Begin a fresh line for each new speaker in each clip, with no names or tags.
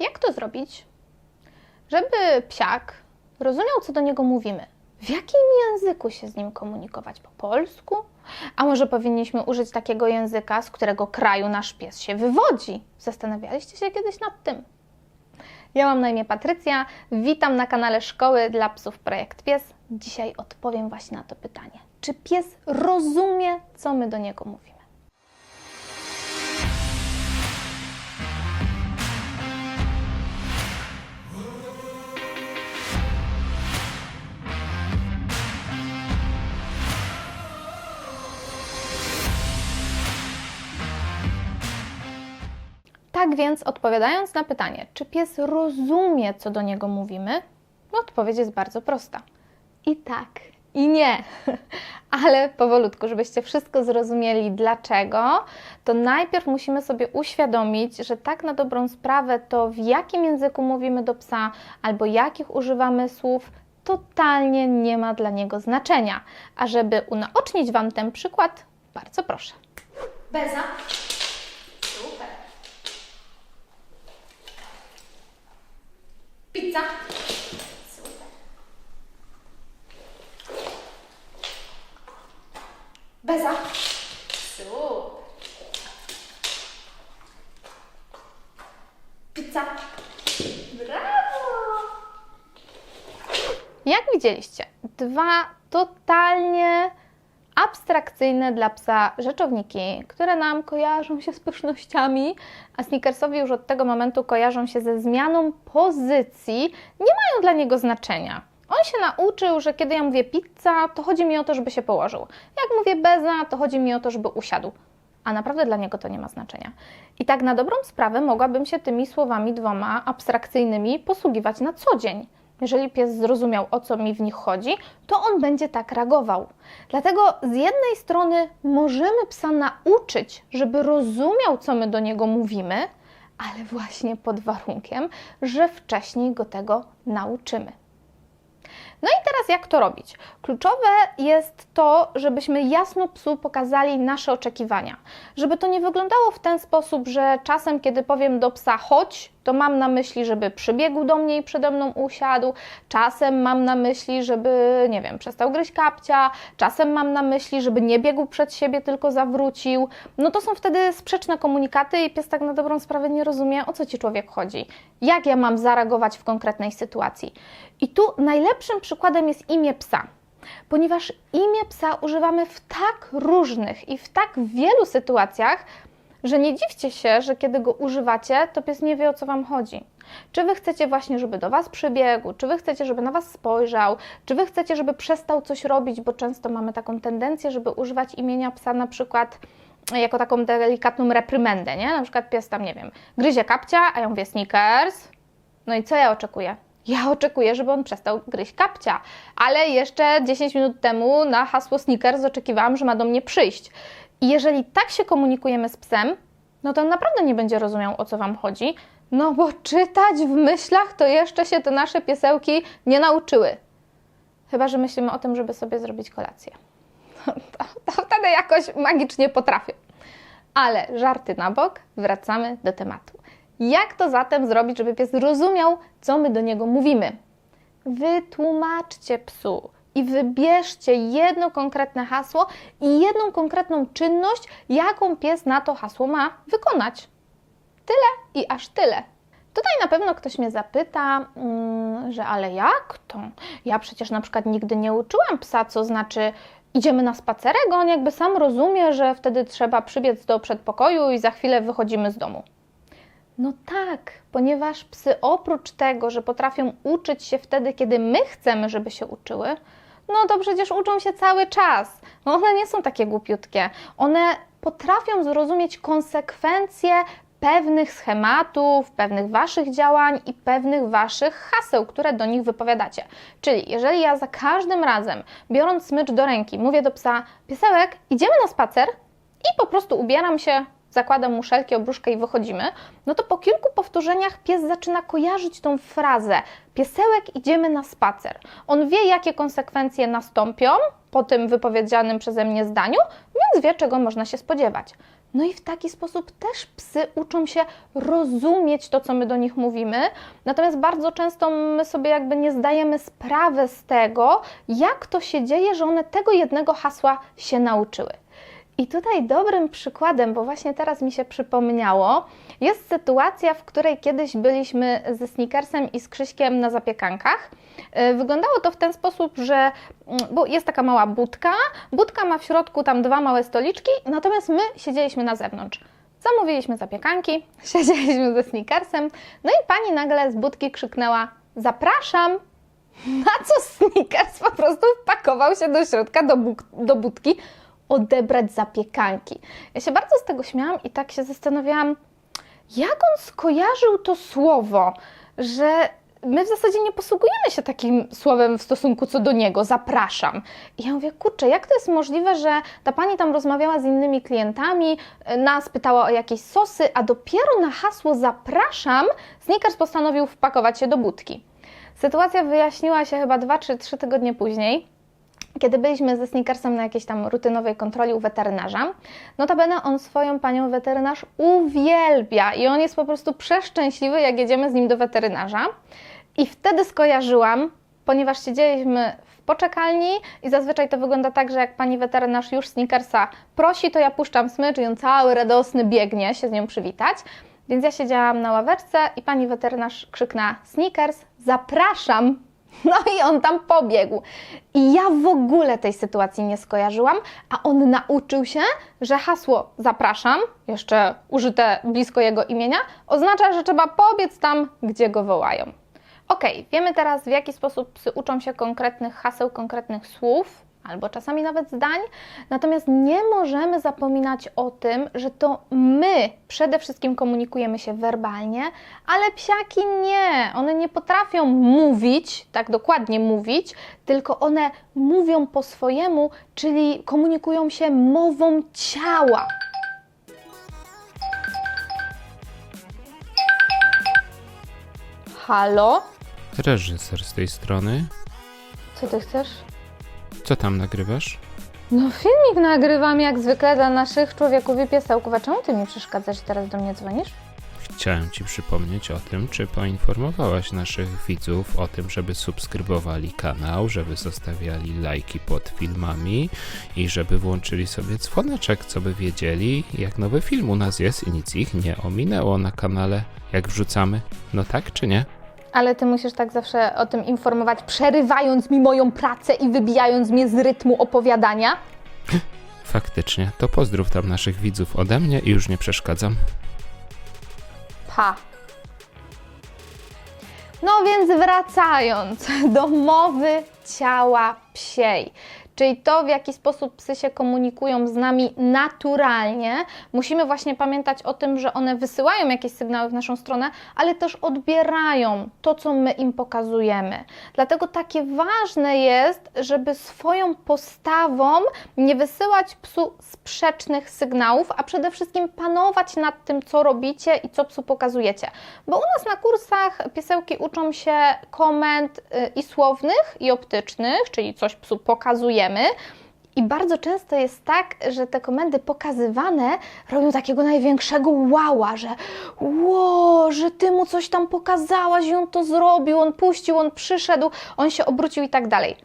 Jak to zrobić, żeby psiak rozumiał, co do niego mówimy? W jakim języku się z nim komunikować? Po polsku? A może powinniśmy użyć takiego języka, z którego kraju nasz pies się wywodzi? Zastanawialiście się kiedyś nad tym? Ja mam na imię Patrycja, witam na kanale Szkoły dla Psów Projekt Pies. Dzisiaj odpowiem właśnie na to pytanie. Czy pies rozumie, co my do niego mówimy? Tak więc, odpowiadając na pytanie, czy pies rozumie, co do niego mówimy, odpowiedź jest bardzo prosta. I tak, i nie. Ale powolutku, żebyście wszystko zrozumieli dlaczego, to najpierw musimy sobie uświadomić, że tak na dobrą sprawę to w jakim języku mówimy do psa albo jakich używamy słów, totalnie nie ma dla niego znaczenia. A żeby unaocznić Wam ten przykład, bardzo proszę. Beza. Super. Pizza. Super. Beza. Pizza. Brawo! Jak widzieliście, dwa totalnie abstrakcyjne dla psa rzeczowniki, które nam kojarzą się z pysznościami, a Snickersowi już od tego momentu kojarzą się ze zmianą pozycji, nie mają dla niego znaczenia. On się nauczył, że kiedy ja mówię pizza, to chodzi mi o to, żeby się położył. Jak mówię beza, to chodzi mi o to, żeby usiadł. A naprawdę dla niego to nie ma znaczenia. I tak na dobrą sprawę mogłabym się tymi słowami dwoma abstrakcyjnymi posługiwać na co dzień. Jeżeli pies zrozumiał, o co mi w nich chodzi, to on będzie tak reagował. Dlatego z jednej strony możemy psa nauczyć, żeby rozumiał, co my do niego mówimy, ale właśnie pod warunkiem, że wcześniej go tego nauczymy. No i teraz jak to robić? Kluczowe jest to, żebyśmy jasno psu pokazali nasze oczekiwania. Żeby to nie wyglądało w ten sposób, że czasem, kiedy powiem do psa chodź, to mam na myśli, żeby przybiegł do mnie i przede mną usiadł. Czasem mam na myśli, żeby, nie wiem, przestał gryźć kapcia. Czasem mam na myśli, żeby nie biegł przed siebie, tylko zawrócił. No to są wtedy sprzeczne komunikaty i pies tak na dobrą sprawę nie rozumie, o co ci człowiek chodzi. Jak ja mam zareagować w konkretnej sytuacji. I tu najlepszym przykładem jest imię psa. Ponieważ imię psa używamy w tak różnych i w tak wielu sytuacjach, że nie dziwcie się, że kiedy go używacie, to pies nie wie o co Wam chodzi. Czy Wy chcecie właśnie, żeby do Was przybiegł, czy Wy chcecie, żeby na Was spojrzał, czy Wy chcecie, żeby przestał coś robić, bo często mamy taką tendencję, żeby używać imienia psa na przykład jako taką delikatną reprymendę, nie? Na przykład pies tam, nie wiem, gryzie kapcia, a ja mówię sneakers. No i co ja oczekuję? Ja oczekuję, żeby on przestał gryźć kapcia, ale jeszcze 10 minut temu na hasło sneakers oczekiwałam, że ma do mnie przyjść. I jeżeli tak się komunikujemy z psem, no to on naprawdę nie będzie rozumiał, o co Wam chodzi, no bo czytać w myślach to jeszcze się te nasze piesełki nie nauczyły. Chyba, że myślimy o tym, żeby sobie zrobić kolację. To, to wtedy jakoś magicznie potrafię. Ale żarty na bok, wracamy do tematu. Jak to zatem zrobić, żeby pies rozumiał, co my do niego mówimy? Wytłumaczcie psu i wybierzcie jedno konkretne hasło i jedną konkretną czynność, jaką pies na to hasło ma wykonać. Tyle i aż tyle. Tutaj na pewno ktoś mnie zapyta, mm, że ale jak to? Ja przecież na przykład nigdy nie uczyłam psa, co znaczy idziemy na spacerek, on jakby sam rozumie, że wtedy trzeba przybiec do przedpokoju i za chwilę wychodzimy z domu. No tak, ponieważ psy oprócz tego, że potrafią uczyć się wtedy, kiedy my chcemy, żeby się uczyły, no to przecież uczą się cały czas. One nie są takie głupiutkie. One potrafią zrozumieć konsekwencje pewnych schematów, pewnych Waszych działań i pewnych Waszych haseł, które do nich wypowiadacie. Czyli jeżeli ja za każdym razem, biorąc smycz do ręki, mówię do psa, piesełek, idziemy na spacer i po prostu ubieram się, zakładam muszelki, obruszkę i wychodzimy, no to po kilku powtórzeniach pies zaczyna kojarzyć tą frazę piesełek, idziemy na spacer. On wie, jakie konsekwencje nastąpią po tym wypowiedzianym przeze mnie zdaniu, więc wie, czego można się spodziewać. No i w taki sposób też psy uczą się rozumieć to, co my do nich mówimy. Natomiast bardzo często my sobie jakby nie zdajemy sprawy z tego, jak to się dzieje, że one tego jednego hasła się nauczyły. I tutaj dobrym przykładem, bo właśnie teraz mi się przypomniało, jest sytuacja, w której kiedyś byliśmy ze Snickersem i z Krzyśkiem na zapiekankach. E, Wyglądało to w ten sposób, że mm, bo jest taka mała budka, budka ma w środku tam dwa małe stoliczki, natomiast my siedzieliśmy na zewnątrz. Zamówiliśmy zapiekanki, siedzieliśmy ze Snickersem, no i pani nagle z budki krzyknęła: Zapraszam! Na co Snickers po prostu wpakował się do środka, do, buk- do budki, odebrać zapiekanki. Ja się bardzo z tego śmiałam i tak się zastanawiałam, jak on skojarzył to słowo, że my w zasadzie nie posługujemy się takim słowem w stosunku co do niego, zapraszam. I ja mówię, kurczę, jak to jest możliwe, że ta pani tam rozmawiała z innymi klientami, nas pytała o jakieś sosy, a dopiero na hasło zapraszam Snickers postanowił wpakować się do budki. Sytuacja wyjaśniła się chyba 2 czy 3 tygodnie później, kiedy byliśmy ze Snickersem na jakiejś tam rutynowej kontroli u weterynarza. Notabene on swoją panią weterynarz uwielbia i on jest po prostu przeszczęśliwy, jak jedziemy z nim do weterynarza. I wtedy skojarzyłam, ponieważ siedzieliśmy w poczekalni i zazwyczaj to wygląda tak, że jak pani weterynarz już Snickersa prosi, to ja puszczam smycz i on cały radosny biegnie się z nią przywitać. Więc ja siedziałam na ławeczce i pani weterynarz krzyknęła Snickers, zapraszam! No i on tam pobiegł. I ja w ogóle tej sytuacji nie skojarzyłam, a on nauczył się, że hasło zapraszam, jeszcze użyte blisko jego imienia, oznacza, że trzeba pobiec tam, gdzie go wołają. Ok, wiemy teraz, w jaki sposób psy uczą się konkretnych haseł, konkretnych słów, albo czasami nawet zdań, natomiast nie możemy zapominać o tym, że to my przede wszystkim komunikujemy się werbalnie, ale psiaki nie. One nie potrafią mówić, tak dokładnie mówić, tylko one mówią po swojemu, czyli komunikują się mową ciała. Halo?
Reżyser z tej strony.
Co ty chcesz?
Co tam nagrywasz?
No filmik nagrywam jak zwykle dla naszych człowieków i piesełków. A czemu ty mi przeszkadzasz i teraz do mnie dzwonisz?
Chciałem Ci przypomnieć o tym, czy poinformowałaś naszych widzów o tym, żeby subskrybowali kanał, żeby zostawiali lajki pod filmami i żeby włączyli sobie dzwoneczek, co by wiedzieli, jak nowy film u nas jest i nic ich nie ominęło na kanale, jak wrzucamy. No tak czy nie?
Ale ty musisz tak zawsze o tym informować, przerywając mi moją pracę i wybijając mnie z rytmu opowiadania.
Faktycznie, to pozdrów tam naszych widzów ode mnie i już nie przeszkadzam.
Pa. No więc wracając do mowy ciała psiej, czyli to, w jaki sposób psy się komunikują z nami naturalnie, musimy właśnie pamiętać o tym, że one wysyłają jakieś sygnały w naszą stronę, ale też odbierają to, co my im pokazujemy. Dlatego takie ważne jest, żeby swoją postawą nie wysyłać psu sprzecznych sygnałów, a przede wszystkim panować nad tym, co robicie i co psu pokazujecie. Bo u nas na kursach piesełki uczą się komend y, i słownych, i optycznych, czyli coś psu pokazujemy. I bardzo często jest tak, że te komendy pokazywane robią takiego największego wała, że ło, że ty mu coś tam pokazałaś i on to zrobił, on puścił, on przyszedł, on się obrócił i tak dalej.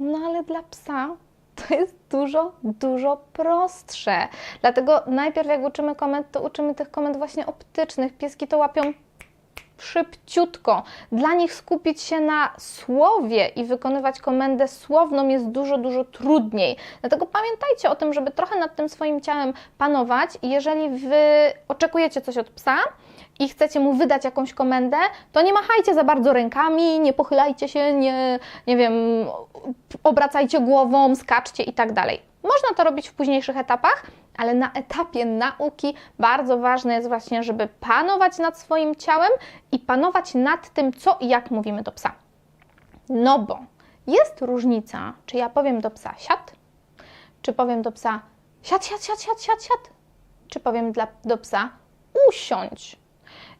No ale dla psa to jest dużo, dużo prostsze. Dlatego najpierw jak uczymy komend, to uczymy tych komend właśnie optycznych. Pieski to łapią szybciutko. Dla nich skupić się na słowie i wykonywać komendę słowną jest dużo, dużo trudniej. Dlatego pamiętajcie o tym, żeby trochę nad tym swoim ciałem panować jeżeli Wy oczekujecie coś od psa, i chcecie mu wydać jakąś komendę, to nie machajcie za bardzo rękami, nie pochylajcie się, nie, nie wiem, obracajcie głową, skaczcie i tak dalej. Można to robić w późniejszych etapach, ale na etapie nauki bardzo ważne jest właśnie, żeby panować nad swoim ciałem i panować nad tym, co i jak mówimy do psa. No bo jest różnica, czy ja powiem do psa siad, czy powiem do psa siad, siad, siad, siad, siad, siad, czy powiem dla, do psa usiądź.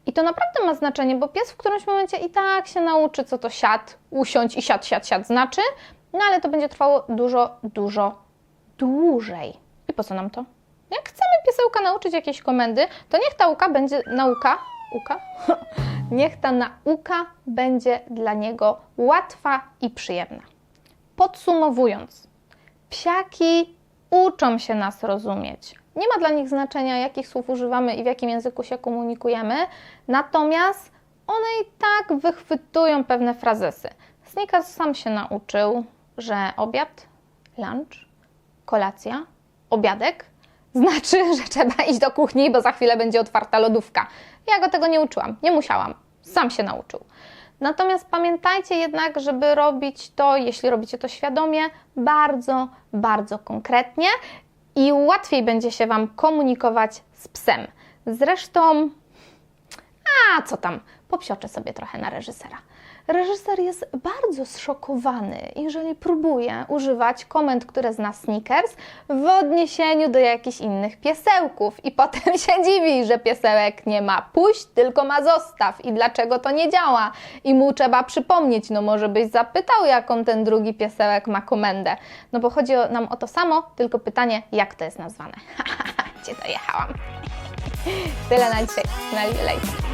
I to naprawdę ma znaczenie, bo pies w którymś momencie i tak się nauczy, co to siad, usiądź i siad, siad, siad znaczy, no ale to będzie trwało dużo, dużo dłużej. I po co nam to? Jak chcemy piesełka nauczyć jakiejś komendy, to niech ta nauka będzie nauka, uka? niech ta nauka będzie dla niego łatwa i przyjemna. Podsumowując, psiaki uczą się nas rozumieć. Nie ma dla nich znaczenia, jakich słów używamy i w jakim języku się komunikujemy, natomiast one i tak wychwytują pewne frazesy. Snickers sam się nauczył, że obiad, lunch, kolacja, obiadek znaczy, że trzeba iść do kuchni, bo za chwilę będzie otwarta lodówka. Ja go tego nie uczyłam, nie musiałam, sam się nauczył. Natomiast pamiętajcie jednak, żeby robić to, jeśli robicie to świadomie, bardzo, bardzo konkretnie i łatwiej będzie się Wam komunikować z psem. Zresztą, a co tam, popsioczę sobie trochę na reżysera. Reżyser jest bardzo zszokowany, jeżeli próbuje używać komend, które zna Snickers, w odniesieniu do jakichś innych piesełków i potem się dziwi, że piesełek nie ma puść, tylko ma zostaw i dlaczego to nie działa. I mu trzeba przypomnieć, no może byś zapytał, jaką ten drugi piesełek ma komendę. No bo chodzi nam o to samo, tylko pytanie, jak to jest nazwane. Gdzie dojechałam? Tyle na dzisiaj. Na lejce.